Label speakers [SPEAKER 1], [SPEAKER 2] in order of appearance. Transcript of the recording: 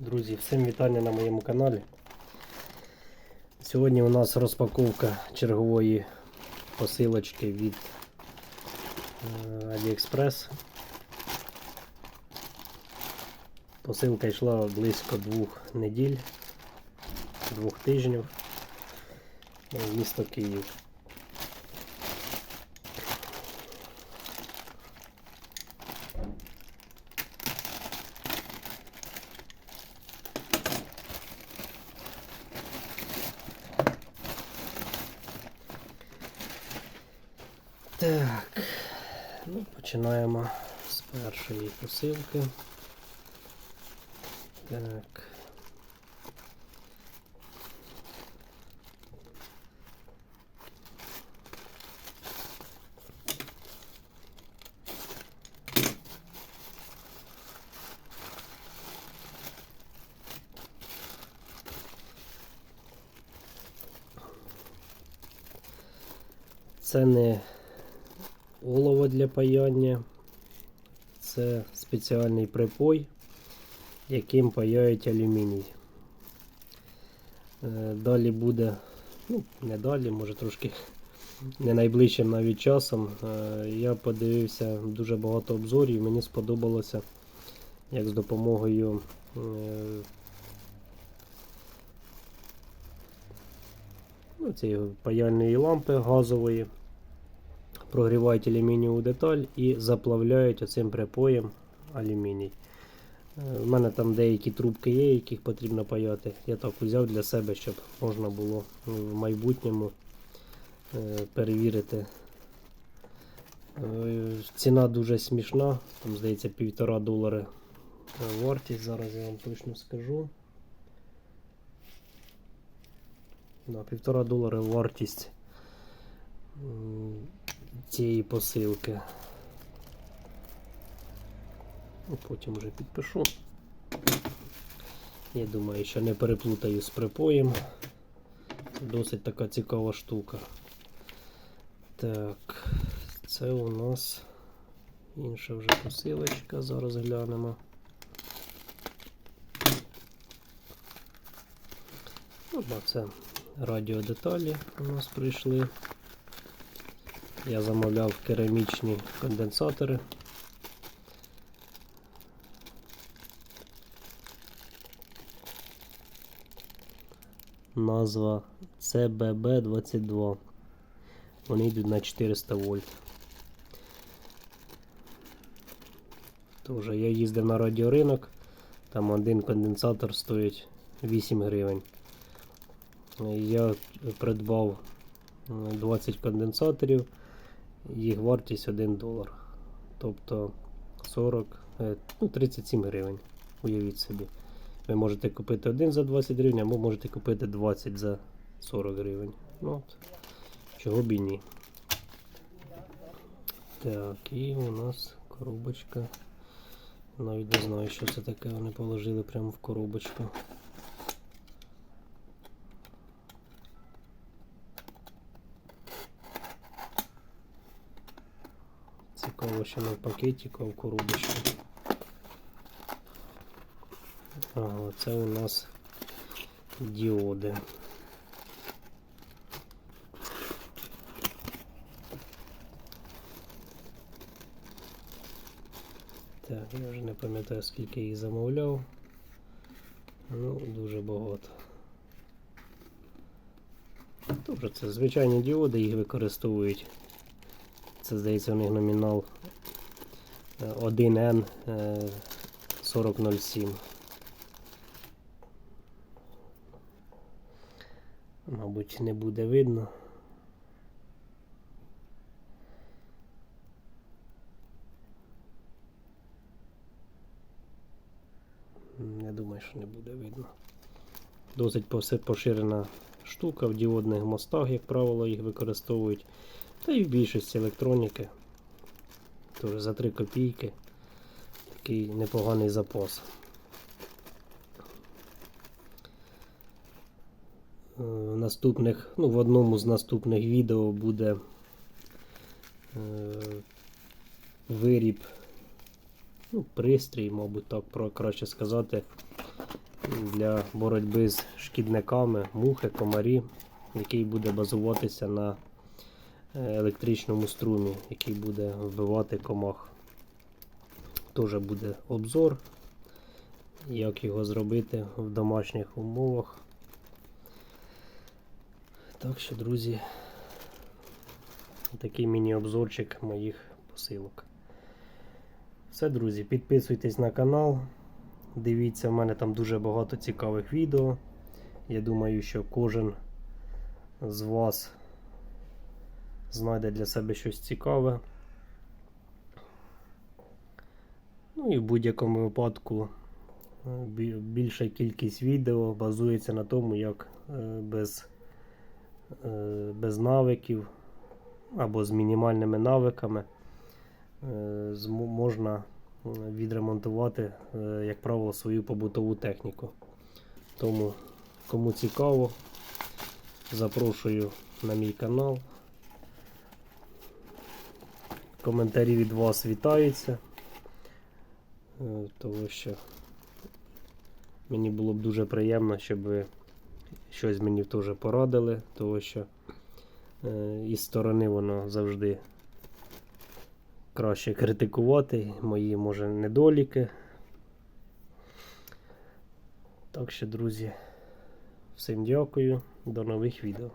[SPEAKER 1] Друзі, всім вітання на моєму каналі. Сьогодні у нас розпаковка чергової посилочки від е, AliExpress. Посилка йшла близько двох неділь, двох тижнів в місто Київ. Так, ну, починаємо з першої посилки. Так. Це не олово для паяння. Це спеціальний припой, яким паяють алюміній. Е, Далі буде, ну, не далі, може трошки не найближчим навіть часом. е, Я подивився дуже багато обзорів, мені сподобалося, як з допомогою е, ну, цієї паяльної лампи газової прогрівають алюмінієву деталь і заплавляють оцим припоєм алюміній. Е, У мене там деякі трубки є, яких потрібно паяти. Я так взяв для себе, щоб можна було в майбутньому е, перевірити. Е, Ціна дуже смішна, там здається півтора долари е, вартість, зараз я вам точно скажу. Півтора долари вартість цієї посилки. Ну, Потім вже підпишу. Я думаю, що не переплутаю з припоєм. Досить така цікава штука. Так, це у нас інша вже посилочка, зараз глянемо. Ну, да, це радіодеталі у нас прийшли. Я замовляв керамічні конденсатори. Назва CBB22. Вони йдуть на 400 вольт. Тоже я їздив на радіоринок, там один конденсатор стоїть 8 гривень. Я придбав е, 20 конденсаторів, їх вартість 1 долар. Тобто 40, е, ну 37 гривень. Уявіть собі. Ви можете купити один за 20 гривень, або можете купити 20 за 40 гривень. Ну, от, чого б і ні. Так, і у нас коробочка. Навіть не знаю, що це таке. Вони положили прямо в коробочку. Цікаво, що не в пакетику, а в коробочку. Ага, це у нас діоди. Так, я вже не пам'ятаю, скільки їх замовляв. Ну, дуже багато. Добре, це звичайні діоди, їх використовують. Це здається у них номінал е, 1N е, 4007. Мабуть, не буде видно. Я думаю, що не буде видно. Досить поширена штука в діодних мостах, як правило, їх використовують. Та і в більшості електроніки. Тож за 3 копійки такий непоганий запас. Е, наступних, ну, в одному з наступних відео буде е, виріб, ну, пристрій, мабуть, так про, краще сказати, для боротьби з шкідниками, мухи, комарі, який буде базуватися на електричному струмі, який буде вбивати комах. Теж буде обзор, як його зробити в домашніх умовах. Так що, друзі, такий міні-обзорчик моїх посилок. Все, друзі, підписуйтесь на канал. Дивіться, в мене там дуже багато цікавих відео. Я думаю, що кожен з вас знайде для себе щось цікаве. Ну і в будь-якому випадку е, більша кількість відео базується на тому, як е, без, е, без навиків або з мінімальними навиками можна відремонтувати, як правило, свою побутову техніку. Тому, кому цікаво, запрошую на мій канал. Коментарі від вас вітаються. Е, Тому що мені було б дуже приємно, щоб ви щось мені теж порадили, тому що е, із сторони воно завжди краще критикувати мої, може, недоліки. Так що, друзі, всім дякую, до нових відео.